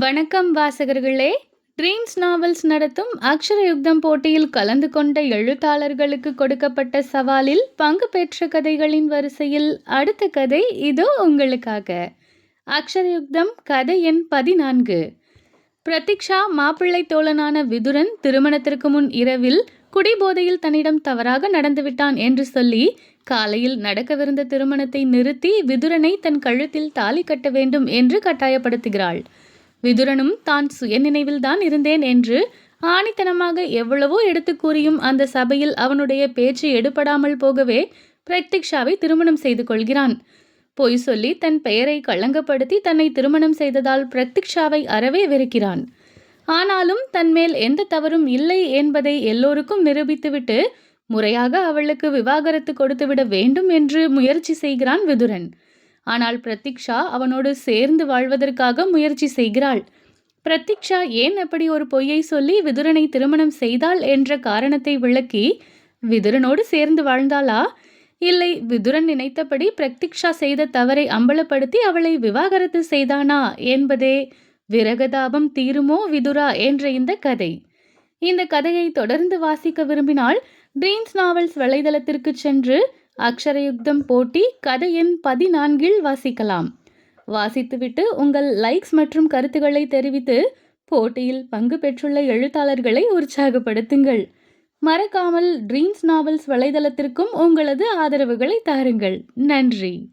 வணக்கம் வாசகர்களே. Dreams novels நடத்தும் அக்ஷர யுக்தம் போட்டியில் கலந்து கொண்ட எழுத்தாளர்களுக்கு கொடுக்கப்பட்ட சவாலில் பங்கு பெற்ற கதைகளின் வரிசையில் அடுத்த கதை இதோ உங்களுக்காக. அக்ஷர யுக்தம் கதை எண் பதினான்கு. பிரதீக்ஷா மாப்பிள்ளை தோழனான விதுரன் திருமணத்திற்கு முன் இரவில் குடிபோதையில் தன்னிடம் தவறாக நடந்துவிட்டான் என்று சொல்லி காலையில் நடக்கவிருந்த திருமணத்தை நிறுத்தி விதுரனை தன் கழுத்தில் தாலி கட்ட வேண்டும் என்று கட்டாயப்படுத்துகிறாள். விதுரனும் தான் சுயநினைவில்தான் இருந்தேன் என்று ஆணித்தனமாக எவ்வளவோ எடுத்து கூறியும் அந்த சபையில் அவனுடைய பேச்சு எடுபடாமல் போகவே பிரத்யக்ஷாவை திருமணம் செய்து கொள்கிறான். பொய் சொல்லி தன் பெயரை களங்கப்படுத்தி தன்னை திருமணம் செய்ததால் பிரத்யக்ஷாவை அறவே வெறுக்கிறான். ஆனாலும் தன்மேல் எந்த தவறும் இல்லை என்பதை எல்லோருக்கும் நிரூபித்துவிட்டு முறையாக அவளுக்கு விவாகரத்து கொடுத்துவிட வேண்டும் என்று முயற்சி செய்கிறான் விதுரன். ஆனால் பிரதீக்ஷா அவனோடு சேர்ந்து வாழ்வதற்காக முயற்சி செய்கிறாள். பிரதீக்ஷா ஏன் அப்படி ஒரு பொய்யை சொல்லி விதுரனை திருமணம் செய்தாள் என்ற காரணத்தை விளக்கி விதுரனோடு சேர்ந்து வாழ்ந்தாளா? இல்லை விதுரன் நினைத்தபடி பிரதீக்ஷா செய்த தவறை அம்பலப்படுத்தி அவளை விவாகரத்து செய்தானா? என்பதே விரகதாபம் தீருமோ விதுரா? என்ற இந்த கதை. இந்த கதையை தொடர்ந்து வாசிக்க விரும்பினால் ட்ரீம்ஸ் நாவல்ஸ் வலைதளத்திற்கு சென்று அக்ஷரயுக்தம் போட்டி கதை எண் பதினான்கில் வாசிக்கலாம். வாசித்துவிட்டு உங்கள் லைக்ஸ் மற்றும் கருத்துக்களை தெரிவித்து போட்டியில் பங்கு பெற்றுள்ள எழுத்தாளர்களை உற்சாகப்படுத்துங்கள். மறக்காமல் ட்ரீம்ஸ் நாவல்ஸ் வலைதளத்திற்கும் உங்களது ஆதரவுகளை தாருங்கள். நன்றி.